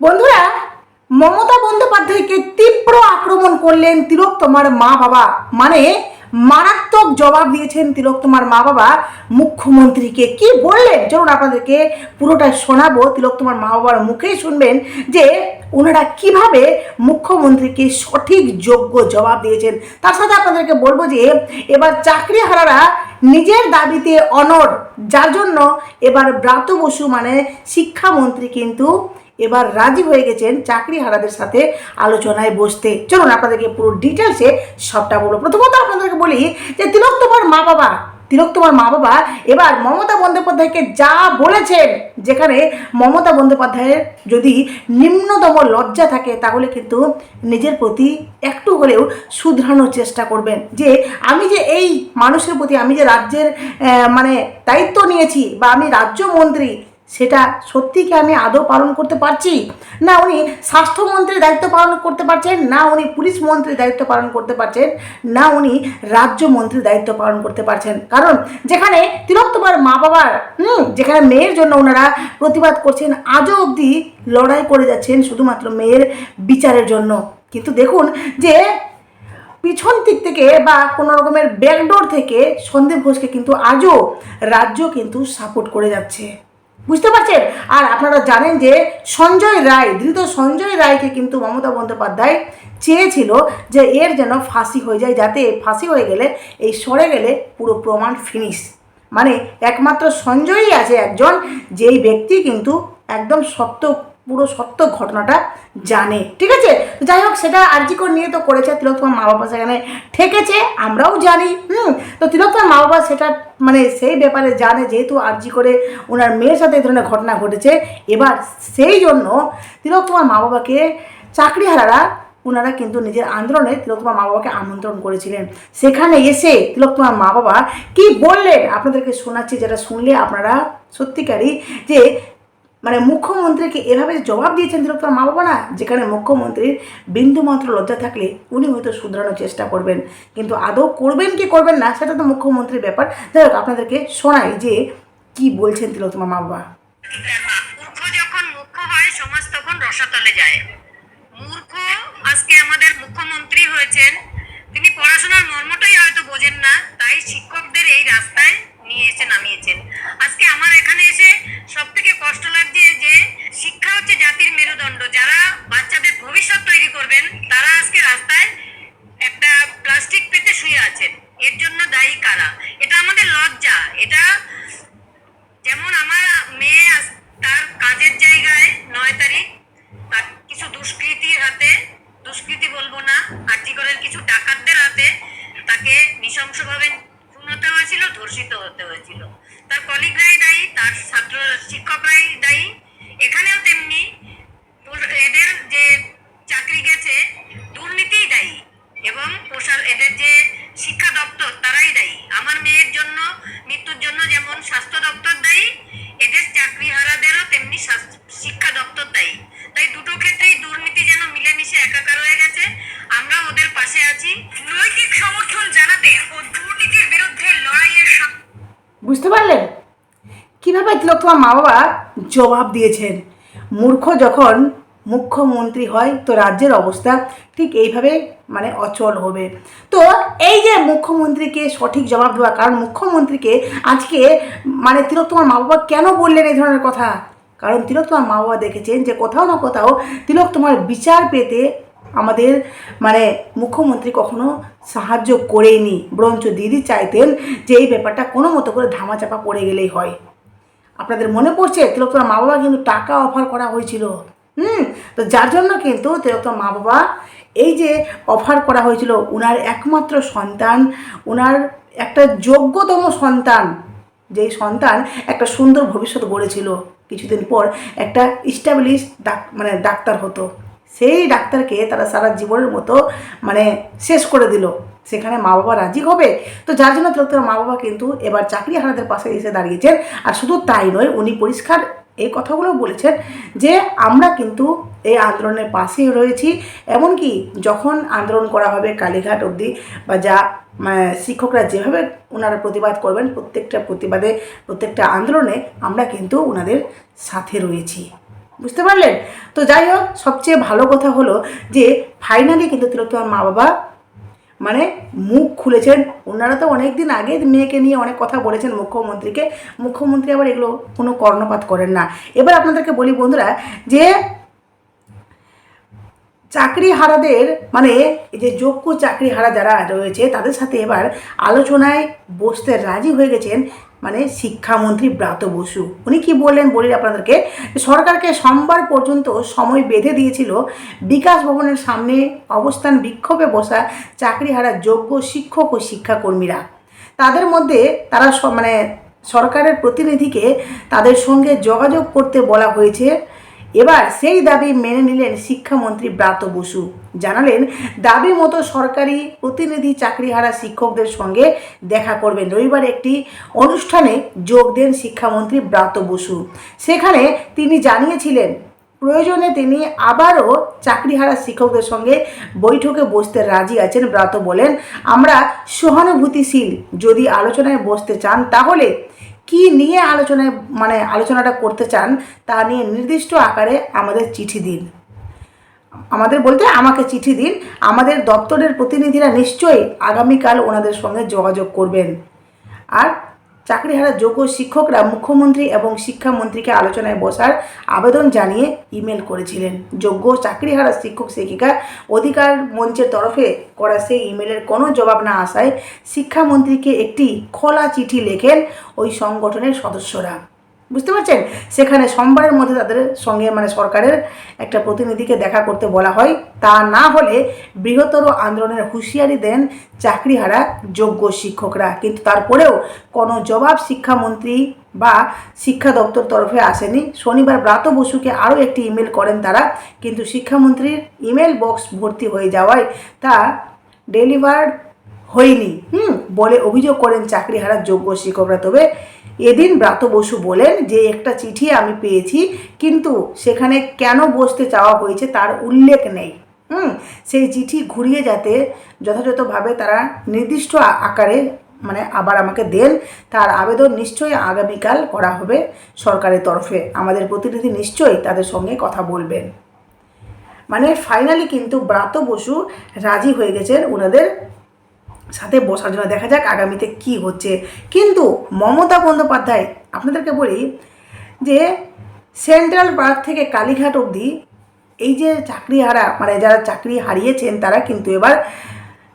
বন্ধুরা, মমতা বন্দ্যোপাধ্যায়কে তীব্র আক্রমণ করলেন তিলক তোমার মা বাবা। মানে মারাত্মক জবাব দিয়েছেন তিলক তোমার মা বাবা মুখ্যমন্ত্রীকে। কি বললেন? চলুন আপনাদেরকে পুরোটা শোনাবো। তিলক তোমার মা বাবার মুখেই শুনবেন যে, ওনারা কীভাবে মুখ্যমন্ত্রীকে সঠিক যোগ্য জবাব দিয়েছেন। তার সাথে আপনাদেরকে বলব যে, এবার চাকরি হারারা নিজের দাবিতে অনড়। যার জন্য এবার ব্রাত বসু মানে শিক্ষামন্ত্রী কিন্তু এবার রাজি হয়ে গেছেন চাকরি হারাদের সাথে আলোচনায় বসতে। চলুন আপনাদেরকে পুরো ডিটেলসে সবটা বলব। প্রথমত আপনাদেরকে বলি যে তিলক তোমার মা বাবা, তিলক তোমার মা বাবা এবার মমতা বন্দ্যোপাধ্যায়কে যা বলেছেন, যেখানে মমতা বন্দ্যোপাধ্যায়ের যদি নিম্নতম লজ্জা থাকে, তাহলে কিন্তু নিজের প্রতি একটু হলেও শুধরানোর চেষ্টা করবেন। যে আমি যে এই মানুষের প্রতি, আমি যে রাজ্যের মানে দায়িত্ব নিয়েছি বা আমি রাজ্যমন্ত্রী সেটা সত্যি কি আমি আদৌ পালন করতে পারছি? না উনি স্বাস্থ্যমন্ত্রীর দায়িত্ব পালন করতে পারছেন? না উনি পুলিশ মন্ত্রীর দায়িত্ব পালন করতে পারছেন? না উনি রাজ্যমন্ত্রীর দায়িত্ব পালন করতে পারছেন? কারণ যেখানে তিলক মা বাবার, হুম, যেখানে মেয়ের জন্য ওনারা প্রতিবাদ করছেন, আজও অবধি লড়াই করে যাচ্ছেন শুধুমাত্র মেয়ের বিচারের জন্য। কিন্তু দেখুন যে পিছন দিক থেকে বা কোনো রকমের ব্যাকডোর থেকে সন্দীপ ঘোষকে কিন্তু আজও রাজ্য কিন্তু সাপোর্ট করে যাচ্ছে। বুঝতে পারছেন? আর আপনারা জানেন যে সঞ্জয় রায়, ধৃত সঞ্জয় রায়কে কিন্তু মমতা বন্দ্যোপাধ্যায় চেয়েছিল যে এর যেন ফাঁসি হয়ে যায়, যাতে ফাঁসি হয়ে গেলে এই সরে গেলে পুরো প্রমাণ ফিনিশ মানে একমাত্র সঞ্জয়ই আছে একজন, যেই ব্যক্তি কিন্তু একদম সত্য পুরো সত্য ঘটনাটা জানে, ঠিক আছে? যাই হোক, সেটা আর্জিকর নিয়ে তো করেছে, তিলোত্তমার মা বাবা সেখানে ঠেকেছে আমরাও জানি, হুম? তো তিলোত্তমার মা বাবা সেটা মানে সেই ব্যাপারে জানে, যেহেতু আর্জি করে ওনার মেয়ের সাথে এই ধরনের ঘটনা ঘটেছে, এবার সেই জন্য তিলোত্তমার মা বাবাকে চাকরিহারারা ওনারা কিন্তু নিজের আন্দোলনে তিলোত্তমার মা বাবাকে আমন্ত্রণ করেছিলেন। সেখানে এসে তিলোত্তমার মা বাবা কি বললেন? আপনাদেরকে শোনাচ্ছি, যেটা শুনলে আপনারা সত্যিকারই যে মানে মুখ্যমন্ত্রীকে এভাবে জবাব দিয়েছেন তিলোত্তমার মা বাবা না যেখানে মুখ্যমন্ত্রীর বিন্দুমাত্র লজ্জা থাকলে উনি হয়তো শুধরানোর চেষ্টা করবেন। কিন্তু আদৌ করবেন কি করবেন না, সেটা তো মুখ্যমন্ত্রীর ব্যাপার। যাই হোক, আপনাদেরকে শোনাই যে কি বলছেন তিলোত্তমার মা বাবা। যখন মুখ্য হয়, সমাজ তখন রসাতলে যায়। মূর্খ আজকে আমাদের মুখ্যমন্ত্রী হয়েছেন। তিনি পড়াশোনার মর্মটাই হয়তো বোঝেন না, তাই শিক্ষকদের এই রাস্তায় নিয়ে এসে নামিয়েছেন। আজকে আমার এখানে এসে সব থেকে কষ্ট লাগছে যে শিক্ষা হচ্ছে জাতির মেরুদণ্ড। যারা বাচ্চাদের ভবিষ্যৎ তৈরি করবেন, তারা আজকে রাস্তায় একটা প্লাস্টিক পেতে শুয়ে আছেন। এর জন্য দায়ী কারা? এটা আমাদের লজ্জা। এটা যেমন আমার মেয়ে তার কাজের জায়গায় নয় তারিখ, তার কিছু দুষ্কৃতির হাতে, দুষ্কৃতি তিলোত্তমার মা বাবা জবাব দিয়েছেন। মূর্খ যখন মুখ্যমন্ত্রী হয়, তো রাজ্যের অবস্থা ঠিক এইভাবে মানে অচল হবে। তো এই যে মুখ্যমন্ত্রীকে সঠিক জবাব দেওয়া, কারণ মুখ্যমন্ত্রীকে আজকে মানে তিলোত্তমার মা বাবা কেন বললেন এই ধরনের কথা? কারণ তিলোত্তমার মা বাবা দেখেছেন যে কোথাও না কোথাও তিলোত্তমার বিচার পেতে আমাদের মানে মুখ্যমন্ত্রী কখনো সাহায্য করেনি। বরঞ্চ দিদি চাইতেন যে এই ব্যাপারটা কোনো মতো করে ধামাচাপা পড়ে গেলেই হয়। আপনাদের মনে পড়ছে? তিলোত্তমার মা বাবা কিন্তু টাকা অফার করা হয়েছিল। হুম? তো যার জন্য কিন্তু তিলোত্তমার মা বাবা এই যে অফার করা হয়েছিল, উনার একমাত্র সন্তান ওনার একটা যোগ্যতম সন্তান, যেই সন্তান একটা সুন্দর ভবিষ্যৎ গড়েছিল। কিছুদিন পর একটা স্ট্যাবলিশ ডাক মানে ডাক্তার হতো। সেই ডাক্তারকে তারা সারা জীবনের মতো মানে শেষ করে দিল। সেখানে মা বাবা রাজি হবে? তো যার জন্য তিলোত্তমার মা বাবা কিন্তু এবার চাকরি হারাদের পাশে এসে দাঁড়িয়েছেন। আর শুধু তাই নয়, উনি পরিষ্কার এই কথাগুলো বলেছেন যে আমরা কিন্তু এই আন্দোলনের পাশে রয়েছি। এমনকি যখন আন্দোলন করা হবে কালীঘাট অবধি বা যা মানে শিক্ষকরা যেভাবে ওনারা প্রতিবাদ করবেন, প্রত্যেকটা প্রতিবাদে, প্রত্যেকটা আন্দোলনে আমরা কিন্তু ওনাদের সাথে রয়েছি। বুঝতে পারলেন? তো যাই হোক, সবচেয়ে ভালো কথা হলো যে ফাইনালি কিন্তু তিলোত্তমার মা বাবা মানে মুখ খুলেছেন। ওনারা তো অনেক দিন আগে মেয়েকে নিয়ে অনেক কথা বলেছেন মুখ্যমন্ত্রীকে। মুখ্যমন্ত্রী আবার এগুলো কোনো কর্ণপাত করেন না। এবার আপনাদেরকে বলি বন্ধুরা যে চাকরি হারাদের মানে যে যোগ্য চাকরি হারা যারা রয়েছে তাদের সাথে এবার আলোচনায় বসতে রাজি হয়ে গেছেন মানে শিক্ষামন্ত্রী ব্রাত বসু। উনি কি বললেন বলি আপনাদেরকে? সরকারকে সোমবার পর্যন্ত সময় বেঁধে দিয়েছিল বিকাশ ভবনের সামনে অবস্থান বিক্ষোভে বসা চাকরি হারা যোগ্য শিক্ষক ও শিক্ষাকর্মীরা। তাদের মধ্যে তারা মানে সরকারের প্রতিনিধিকে তাদের সঙ্গে যোগাযোগ করতে বলা হয়েছে। এবার সেই দাবি মেনে নিলেন শিক্ষামন্ত্রী ব্রাত বসু। জানালেন, দাবি মতো সরকারি প্রতিনিধি চাকরিহারা শিক্ষকদের সঙ্গে দেখা করবেন। রবিবার একটি অনুষ্ঠানে যোগ দেন শিক্ষামন্ত্রী ব্রাত বসু। সেখানে তিনি জানিয়েছিলেন, প্রয়োজনে তিনি আবারও চাকরিহারা শিক্ষকদের সঙ্গে বৈঠকে বসতে রাজি আছেন ব্রাত বলেন, আমরা সহানুভূতিশীল। যদি আলোচনায় বসতে চান, তাহলে কি নিয়ে আলোচনায় মানে আলোচনাটা করতে চান তা নিয়ে নির্দিষ্ট আকারে আমাদের চিঠি দিন। আমাদের বলতে আমাকে চিঠি দিন, আমাদের দপ্তরের প্রতিনিধিরা নিশ্চয়ই আগামীকাল ওনাদের সঙ্গে যোগাযোগ করবেন। আর চাকরিহারা যোগ্য শিক্ষকরা মুখ্যমন্ত্রী এবং শিক্ষামন্ত্রীকে আলোচনায় বসার আবেদন জানিয়ে ইমেল করেছিলেন। যোগ্য চাকরি চাকরিহারা শিক্ষক শিক্ষিকা অধিকার মঞ্চের তরফে করা সেই ইমেলের কোনো জবাব না আসায় শিক্ষামন্ত্রীকে একটি খোলা চিঠি লেখেন ওই সংগঠনের সদস্যরা। বুঝতে পারছেন? সেখানে সোমবারের মধ্যে তাদের সঙ্গে মানে সরকারের একটা প্রতিনিধিকে দেখা করতে বলা হয়। তা না হলে বৃহত্তর আন্দোলনের হুঁশিয়ারি দেন চাকরিহারা যোগ্য শিক্ষকরা। কিন্তু তারপরেও কোনো জবাব শিক্ষামন্ত্রী বা শিক্ষা দপ্তর তরফে আসেনি। শনিবার ব্রাত বসুকে আরও একটি ইমেল করেন তারা। কিন্তু শিক্ষামন্ত্রীর ইমেল বক্স ভর্তি হয়ে যাওয়ায় তা ডেলিভার্ড হয়নি। হুম, বলে অভিযোগ করেন চাকরিহারা যোগ্য শিক্ষকরা। তবে এদিন ব্রাত বসু বলেন যে একটা চিঠি আমি পেয়েছি, কিন্তু সেখানে কেন বসতে চাওয়া হয়েছে তার উল্লেখ নেই। হুম, সেই চিঠি ঘুরিয়ে যাতে যথাযথভাবে তারা নির্দিষ্ট আকারে মানে আবার আমাকে দেন, তার আবেদন নিশ্চয়ই আগামীকাল করা হবে সরকারের তরফে। আমাদের প্রতিনিধি নিশ্চয়ই তাদের সঙ্গে কথা বলবেন। মানে ফাইনালি কিন্তু ব্রাত বসু রাজি হয়ে গেছেন ওনাদের সাথে বসার জন্য দেখা যাক আগামীতে কি হচ্ছে। কিন্তু মমতা বন্দ্যোপাধ্যায়, আপনাদেরকে বলি যে সেন্ট্রাল পার্ক থেকে কালীঘাট অবধি এই যে চাকরি হারা মানে যারা চাকরি হারিয়েছেন তারা কিন্তু এবার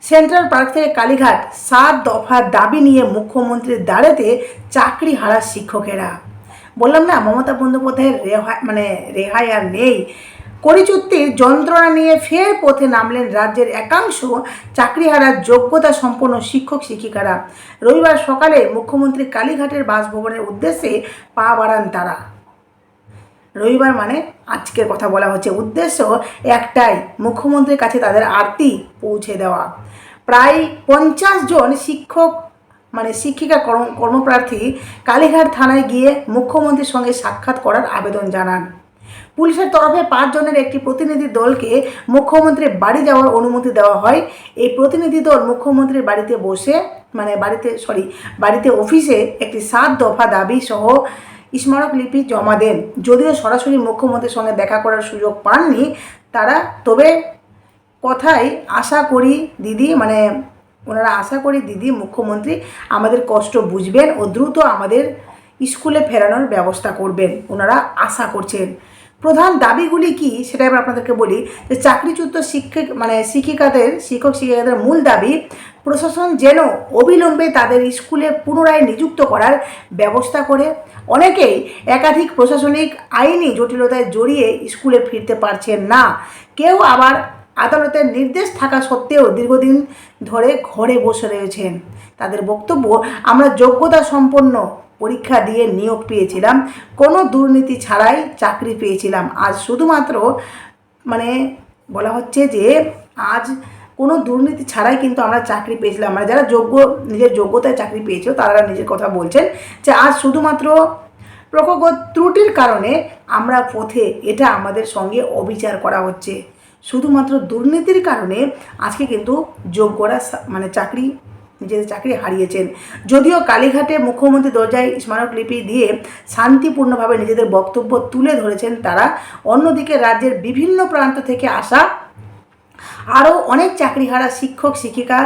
সেন্ট্রাল পার্ক থেকে কালীঘাট সাত দফা দাবি নিয়ে মুখ্যমন্ত্রীর দাঁড়েতে চাকরি হারা শিক্ষকেরা। বললাম না, মমতা বন্দ্যোপাধ্যায়ের রেহাই মানে রেহাই আর নেই। করিচুক্তির যন্ত্রণা নিয়ে ফের পথে নামলেন রাজ্যের একাংশ চাকরিহারা যোগ্যতা সম্পন্ন শিক্ষক শিক্ষিকারা। রবিবার সকালে মুখ্যমন্ত্রী কালীঘাটের বাসভবনের উদ্দেশ্যে পা বাড়ান তারা। রবিবার মানে আজকের কথা বলা হচ্ছে। উদ্দেশ্য একটাই, মুখ্যমন্ত্রীর কাছে তাদের আরতি পৌঁছে দেওয়া। প্রায় পঞ্চাশ জন শিক্ষক মানে শিক্ষিকা কর্ম, কর্মপ্রার্থী কালীঘাট থানায় গিয়ে মুখ্যমন্ত্রীর সঙ্গে সাক্ষাৎ করার আবেদন জানান। পুলিশের তরফে পাঁচজনের একটি প্রতিনিধি দলকে মুখ্যমন্ত্রীর বাড়ি যাওয়ার অনুমতি দেওয়া হয়। এই প্রতিনিধি দল মুখ্যমন্ত্রীর বাড়িতে বসে মানে বাড়িতে সরি বাড়িতে অফিসে একটি সাত দফা দাবি সহ স্মারকলিপি জমা দেন। যদিও সরাসরি মুখ্যমন্ত্রীর সঙ্গে দেখা করার সুযোগ পাননি তারা, তবে কথাই আশা করি দিদি মানে ওনারা আশা করি দিদি, মুখ্যমন্ত্রী আমাদের কষ্ট বুঝবেন ও দ্রুত আমাদের স্কুলে ফেরানোর ব্যবস্থা করবেন। ওনারা আশা করছেন। প্রধান দাবিগুলি কি? সেটা এবার আপনাদেরকে বলি। যে চাকরিচ্যুত শিক্ষক মানে শিক্ষিকাদের, শিক্ষক শিক্ষিকাদের মূল দাবি, প্রশাসন যেন অবিলম্বে তাদের স্কুলে পুনরায় নিযুক্ত করার ব্যবস্থা করে। অনেকেই একাধিক প্রশাসনিক আইনি জটিলতায় জড়িয়ে স্কুলে ফিরতে পারছেন না। কেউ আবার আদালতের নির্দেশ থাকা সত্ত্বেও দীর্ঘদিন ধরে ঘরে বসে রয়েছেন। তাদের বক্তব্য, আমরা যোগ্যতা সম্পন্ন পরীক্ষা দিয়ে নিয়োগ পেয়েছিলাম। কোনো দুর্নীতি ছাড়াই চাকরি পেয়েছিলাম। আজ শুধুমাত্র মানে বলা হচ্ছে যে, আজ কোনো দুর্নীতি ছাড়াই কিন্তু আমরা চাকরি পেয়েছিলাম। মানে যারা যোগ্য, নিজের যোগ্যতায় চাকরি পেয়েছিল তারা নিজের কথা বলছেন যে, আজ শুধুমাত্র প্রকগত ত্রুটির কারণে আমরা পথে এটা আমাদের সঙ্গে অবিচার করা হচ্ছে। শুধুমাত্র দুর্নীতির কারণে আজকে কিন্তু যোগ্যরা মানে চাকরি নিজেদের চাকরি হারিয়েছেন। যদিও কালীঘাটে মুখ্যমন্ত্রী দরজায় স্মারকলিপি দিয়ে শান্তিপূর্ণভাবে নিজেদের বক্তব্য তুলে ধরেছেন তারা, অন্যদিকে রাজ্যের বিভিন্ন প্রান্ত থেকে আসা আরও অনেক চাকরিহারা শিক্ষক, শিক্ষিকা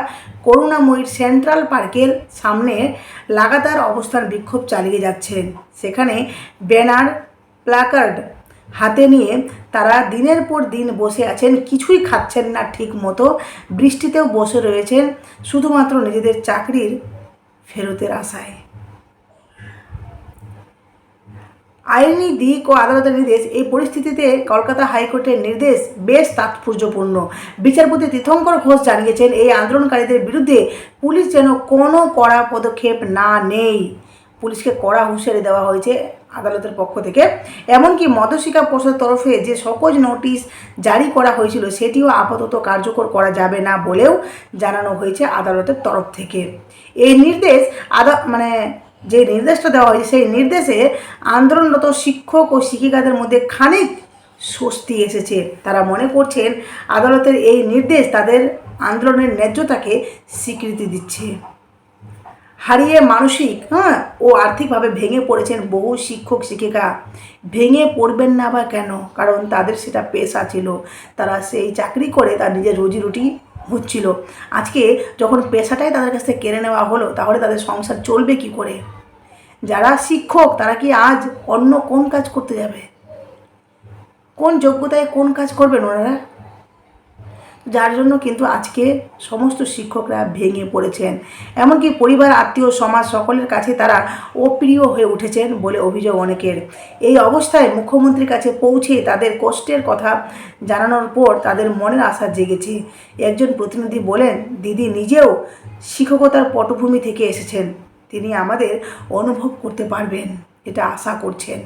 করুণাময়ীর সেন্ট্রাল পার্কের সামনে লাগাতার অবস্থান বিক্ষোভ চালিয়ে যাচ্ছেন। সেখানে ব্যানার, প্ল্যাকার্ড হাতে নিয়ে তারা দিনের পর দিন বসে আছেন, কিছুই খাচ্ছেন না ঠিক মতো। বৃষ্টিতেও বসে রয়েছেন শুধুমাত্র নিজেদের চাকরির ফেরতের আশায়। আইনি দিক ও আদালতের নির্দেশ, এই পরিস্থিতিতে কলকাতা হাইকোর্টের নির্দেশ বেশ তাৎপর্যপূর্ণ। বিচারপতি তীর্থঙ্কর ঘোষ জানিয়েছেন, এই আন্দোলনকারীদের বিরুদ্ধে পুলিশ যেন কোনো কড়া পদক্ষেপ না নেই। পুলিশকে কড়া হুঁশিয়ারি দেওয়া হয়েছে। আদালতের পক্ষ থেকে। এমনকি মদশিকা পর্ষদের তরফে যে সকজ নোটিশ জারি করা হয়েছিল, সেটিও আপাতত কার্যকর করা যাবে না বলেও জানানো হয়েছে আদালতের তরফ থেকে। এই নির্দেশ আদা মানে যে নির্দেশটা দেওয়া হয়েছে, সেই নির্দেশে আন্দোলনরত শিক্ষক ও শিক্ষিকাদের মধ্যে খানিক স্বস্তি এসেছে। তারা মনে করছেন, আদালতের এই নির্দেশ তাদের আন্দোলনের ন্যায্যতাকে স্বীকৃতি দিচ্ছে। হারিয়ে মানসিক হ্যাঁ ও আর্থিকভাবে ভেঙে পড়েছেন বহু শিক্ষক, শিক্ষিকা। ভেঙে পড়বেন না বা কেন? কারণ তাদের সেটা পেশা ছিল। তারা সেই চাকরি করে তার নিজের রুজি রুটি হচ্ছিল। আজকে যখন পেশাটাই তাদের কাছ থেকে কেড়ে নেওয়া হলো, তাহলে তাদের সংসার চলবে কি করে? যারা শিক্ষক, তারা কি আজ অন্য কোন কাজ করতে যাবে? কোন যোগ্যতায় কোন কাজ করবেন ওনারা? যার জন্য কিন্তু আজকে সমস্ত শিক্ষকরা ভেঙে পড়েছেন। এমনকি পরিবার, আত্মীয়, সমাজ সকলের কাছে তারা অপ্রিয় হয়ে উঠেছেন বলে অভিযোগ অনেকের। এই অবস্থায় মুখ্যমন্ত্রীর কাছে পৌঁছে তাদের কষ্টের কথা জানানোর পর তাদের মনের আশা জেগেছে। একজন প্রতিনিধি বলেন, দিদি নিজেও শিক্ষকতার পটভূমি থেকে এসেছেন। তিনি আমাদের অনুভব করতে পারবেন। এটা আশা করছেন।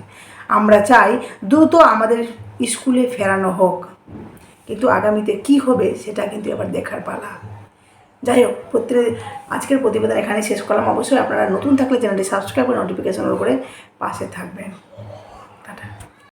আমরা চাই দ্রুত আমাদের স্কুলে ফেরানো হোক। কিন্তু আগামীতে কি হবে সেটা কিন্তু এবার দেখার পালা। যাই হোক প্রত্যেক আজকের প্রতিবেদন এখানে শেষ করলাম। অবশ্যই আপনারা নতুন থাকলে চ্যানেলটি সাবস্ক্রাইব করে নোটিফিকেশন করে পাশে থাকবেন।